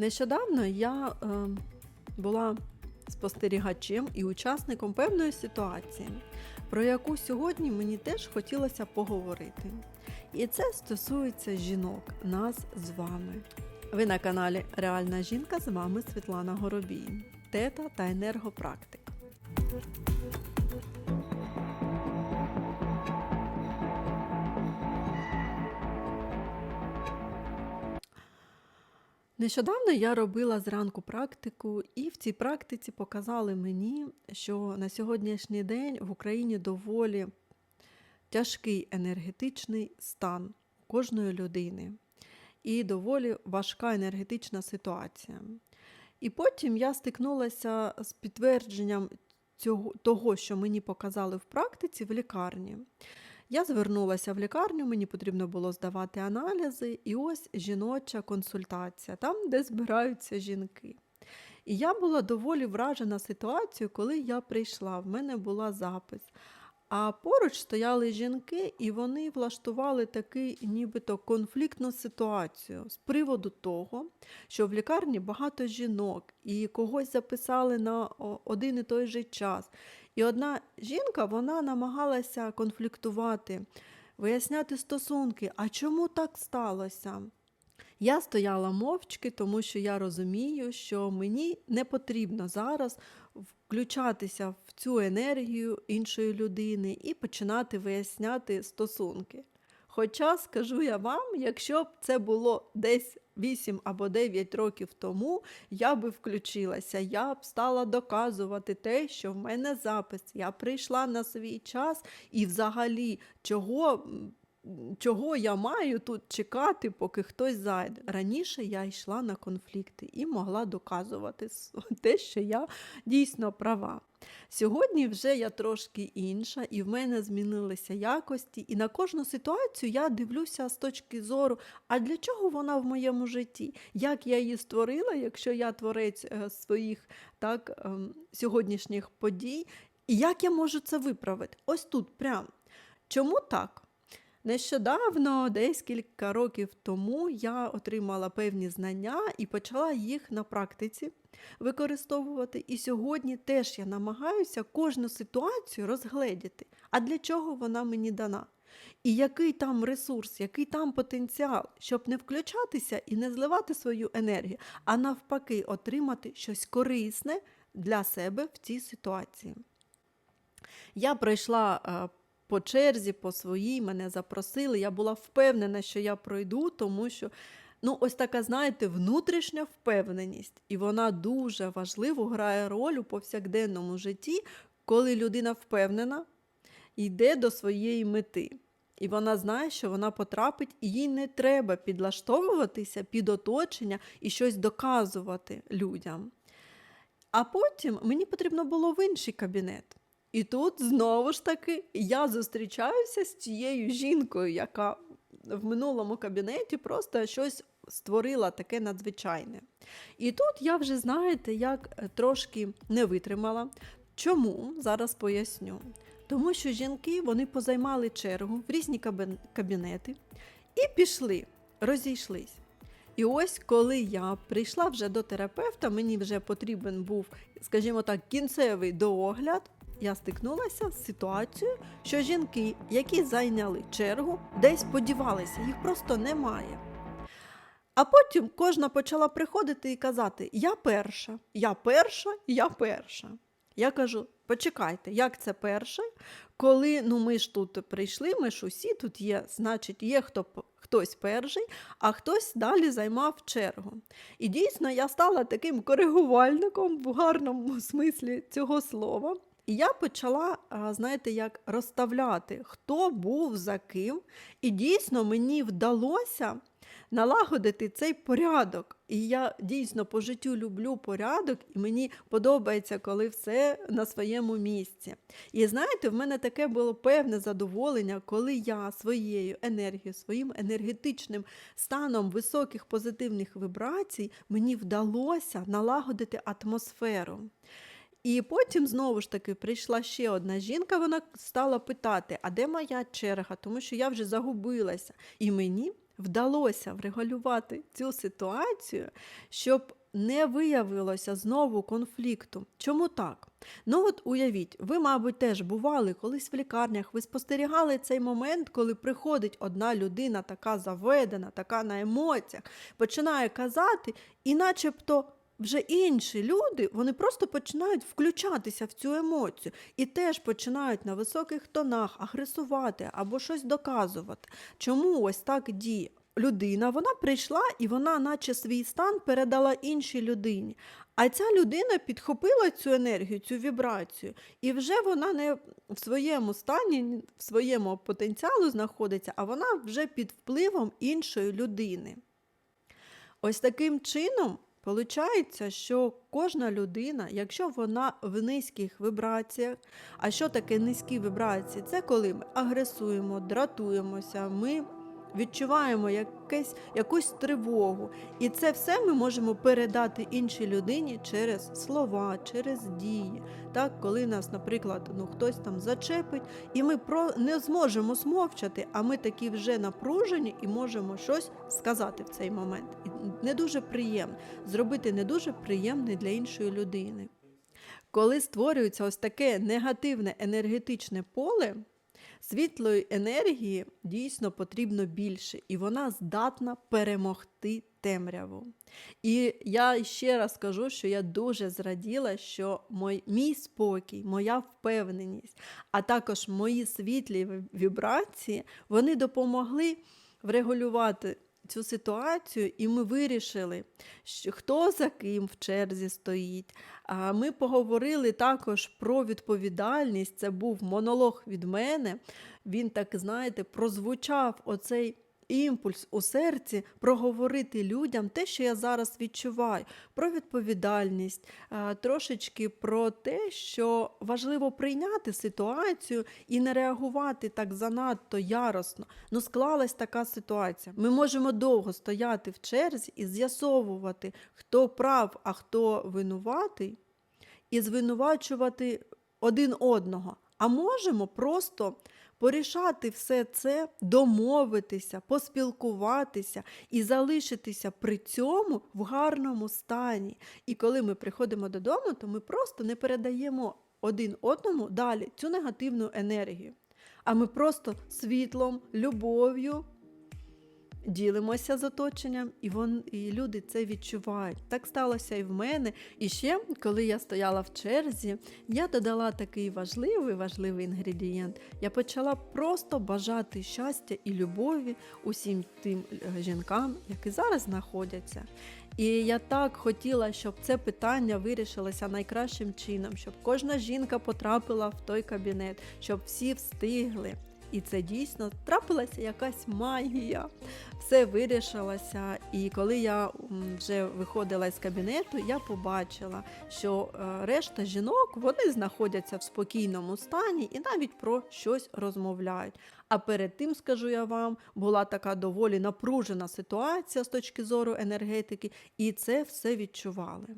Нещодавно я е, була спостерігачем і учасником певної ситуації, про яку сьогодні мені теж хотілося поговорити. І це стосується жінок, нас з вами. Ви на каналі Реальна жінка з вами Світлана Горобій, тета та енергопрактик. Нещодавно я робила зранку практику, і в цій практиці показали мені, що на сьогоднішній день в Україні доволі тяжкий енергетичний стан кожної людини і доволі важка енергетична ситуація. І потім я стикнулася з підтвердженням цього, того, що мені показали в практиці в лікарні. Я звернулася в лікарню, мені потрібно було здавати аналізи, і ось жіноча консультація, там, де збираються жінки. І я була доволі вражена ситуацією, коли я прийшла. В мене була запис. А поруч стояли жінки, і вони влаштували такий нібито конфліктну ситуацію з приводу того, що в лікарні багато жінок, і когось записали на один і той же час. І одна жінка вона намагалася конфліктувати, виясняти стосунки. А чому так сталося? Я стояла мовчки, тому що я розумію, що мені не потрібно зараз включатися в цю енергію іншої людини і починати виясняти стосунки. Хоча, скажу я вам, якщо б це було десь 8 або 9 років тому, я би включилася, я б стала доказувати те, що в мене запис. Я прийшла на свій час і взагалі чого. Чого я маю тут чекати, поки хтось зайде? Раніше я йшла на конфлікти і могла доказувати те, що я дійсно права. Сьогодні вже я трошки інша, і в мене змінилися якості, і на кожну ситуацію я дивлюся з точки зору, а для чого вона в моєму житті? Як я її створила, якщо я творець е, своїх так, ем, сьогоднішніх подій, і як я можу це виправити? Ось тут прям. Чому так? Нещодавно, десь кілька років тому, я отримала певні знання і почала їх на практиці використовувати. І сьогодні теж я намагаюся кожну ситуацію розгледіти. А для чого вона мені дана? І який там ресурс, який там потенціал, щоб не включатися і не зливати свою енергію, а навпаки, отримати щось корисне для себе в цій ситуації. Я пройшла е, по черзі, по своїй, мене запросили. Я була впевнена, що я пройду, тому що ну, ось така, знаєте, внутрішня впевненість, і вона дуже важливо грає роль у повсякденному житті, коли людина впевнена йде до своєї мети. І вона знає, що вона потрапить, і їй не треба підлаштовуватися під оточення і щось доказувати людям. А потім мені потрібно було в інший кабінет. І тут знову ж таки я зустрічаюся з цією жінкою, яка в минулому кабінеті просто щось створила таке надзвичайне. І тут я вже, знаєте, як е, трошки не витримала. Чому? Зараз поясню. Тому що жінки вони позаймали чергу в різні кабінети і пішли, розійшлись. І ось коли я прийшла вже до терапевта, мені вже потрібен був, скажімо так, кінцевий доогляд. Я стикнулася з ситуацією, що жінки, які зайняли чергу, десь подівалися, їх просто немає. А потім кожна почала приходити і казати: Я перша, я перша, я перша. Я кажу: почекайте, як це перша? Коли ну ми ж тут прийшли, ми ж усі тут є, значить, є хто хтось перший, а хтось далі займав чергу. І дійсно я стала таким коригувальником в гарному смислі цього слова. І я почала, знаєте, як розставляти, хто був за ким. І дійсно мені вдалося налагодити цей порядок. І я дійсно по життю люблю порядок, і мені подобається, коли все на своєму місці. І знаєте, в мене таке було певне задоволення, коли я своєю енергією, своїм енергетичним станом високих позитивних вібрацій мені вдалося налагодити атмосферу. І потім знову ж таки прийшла ще одна жінка, вона стала питати, а де моя черга, тому що я вже загубилася. І мені вдалося врегулювати цю ситуацію, щоб не виявилося знову конфлікту. Чому так? Ну от уявіть, ви, мабуть, теж бували колись в лікарнях, ви спостерігали цей момент, коли приходить одна людина, така заведена, така на емоціях, починає казати, і начебто. Вже інші люди вони просто починають включатися в цю емоцію і теж починають на високих тонах агресувати або щось доказувати. Чому ось так діє? Людина вона прийшла і вона, наче свій стан, передала іншій людині. А ця людина підхопила цю енергію, цю вібрацію, і вже вона не в своєму стані, в своєму потенціалу знаходиться, а вона вже під впливом іншої людини. Ось таким чином. Получається, що кожна людина, якщо вона в низьких вібраціях, а що таке низькі вібрації? Це коли ми агресуємо, дратуємося, ми відчуваємо якесь, якусь тривогу. І це все ми можемо передати іншій людині через слова, через дії. Так, Коли нас, наприклад, ну, хтось там зачепить, і ми про не зможемо смовчати, а ми такі вже напружені і можемо щось сказати в цей момент. І не дуже приємно зробити не дуже приємне для іншої людини. Коли створюється ось таке негативне енергетичне поле, світлої енергії дійсно потрібно більше, і вона здатна перемогти темряву. І я ще раз кажу, що я дуже зраділа, що мой, мій спокій, моя впевненість, а також мої світлі вібрації, вони допомогли врегулювати цю ситуацію, і ми вирішили, що хто за ким в черзі стоїть. А ми поговорили також про відповідальність. Це був монолог від мене. Він так, знаєте, прозвучав оцей імпульс у серці проговорити людям те, що я зараз відчуваю, про відповідальність, трошечки про те, що важливо прийняти ситуацію і не реагувати так занадто яростно. Ну, склалась така ситуація. Ми можемо довго стояти в черзі і з'ясовувати, хто прав, а хто винуватий, і звинувачувати один одного. А можемо просто порішати все це, домовитися, поспілкуватися і залишитися при цьому в гарному стані. І коли ми приходимо додому, то ми просто не передаємо один одному далі цю негативну енергію. А ми просто світлом, любов'ю ділимося з оточенням, і вон, і люди це відчувають. Так сталося і в мене. І ще, коли я стояла в черзі, я додала такий важливий важливий інгредієнт. Я почала просто бажати щастя і любові усім тим е, жінкам, які зараз знаходяться. І я так хотіла, щоб це питання вирішилося найкращим чином, щоб кожна жінка потрапила в той кабінет, щоб всі встигли. І це дійсно трапилася якась магія. Все вирішилося. І коли я вже виходила з кабінету, я побачила, що е, решта жінок вони знаходяться в спокійному стані і навіть про щось розмовляють. А перед тим, скажу я вам, була така доволі напружена ситуація з точки зору енергетики, і це все відчували.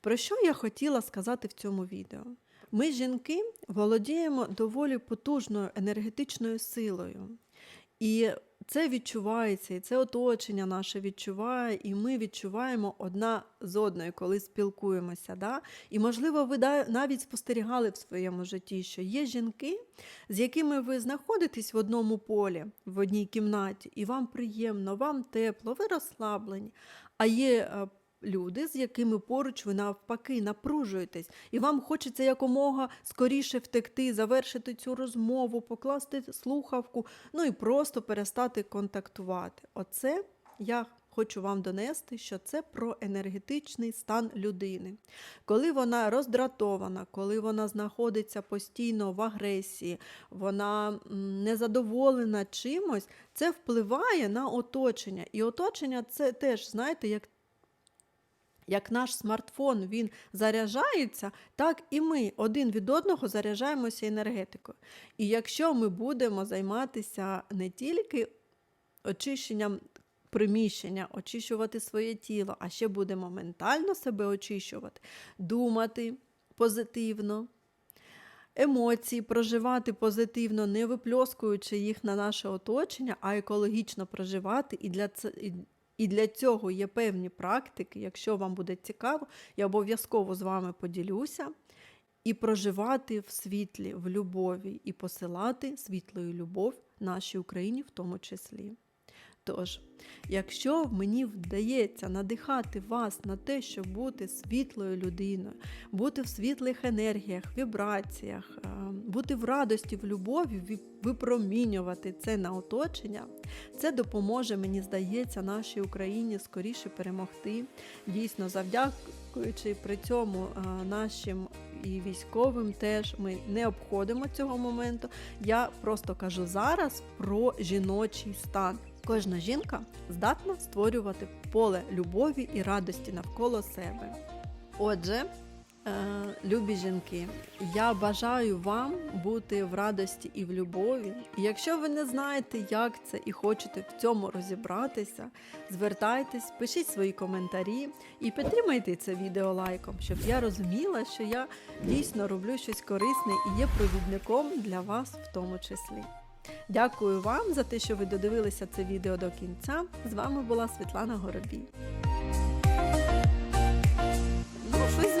Про що я хотіла сказати в цьому відео? Ми, жінки, володіємо доволі потужною енергетичною силою. І це відчувається, і це оточення наше відчуває, і ми відчуваємо одна з одною, коли спілкуємося. Да? І, можливо, ви навіть спостерігали в своєму житті, що є жінки, з якими ви знаходитесь в одному полі, в одній кімнаті, і вам приємно, вам тепло, ви розслаблені. А є е, люди, з якими поруч ви навпаки напружуєтесь, і вам хочеться якомога скоріше втекти, завершити цю розмову, покласти слухавку, ну і просто перестати контактувати. Оце я. Хочу вам донести, що це про енергетичний стан людини. Коли вона роздратована, коли вона знаходиться постійно в агресії, вона незадоволена чимось, це впливає на оточення. І оточення це теж, знаєте, як як наш смартфон він заряджається, так і ми один від одного заряджаємося енергетикою. І якщо ми будемо займатися не тільки очищенням приміщення, очищувати своє тіло, а ще будемо ментально себе очищувати, думати позитивно, емоції, проживати позитивно, не випльоскуючи їх на наше оточення, а екологічно проживати. І для це. І для цього є певні практики. Якщо вам буде цікаво, я обов'язково з вами поділюся. І проживати в світлі, в любові, і посилати світлою любов нашій Україні в тому числі. Тож, якщо мені вдається надихати вас на те, щоб бути світлою людиною, бути в світлих енергіях, вібраціях, е, бути в радості, в любові, випромінювати це на оточення, це допоможе, мені здається, нашій Україні скоріше перемогти. Дійсно, завдякуючи при цьому е, нашим і військовим, теж ми не обходимо цього моменту. Я просто кажу зараз про жіночий стан. Кожна жінка здатна створювати поле любові і радості навколо себе. Отже, е, любі жінки, я бажаю вам бути в радості і в любові. І якщо ви не знаєте, як це і хочете в цьому розібратися, звертайтесь, пишіть свої коментарі і підтримайте це відео лайком, щоб я розуміла, що я дійсно роблю щось корисне і є провідником для вас в тому числі. Дякую вам за те, що ви додивилися це відео до кінця. З вами була Світлана Горобій. Ну, щось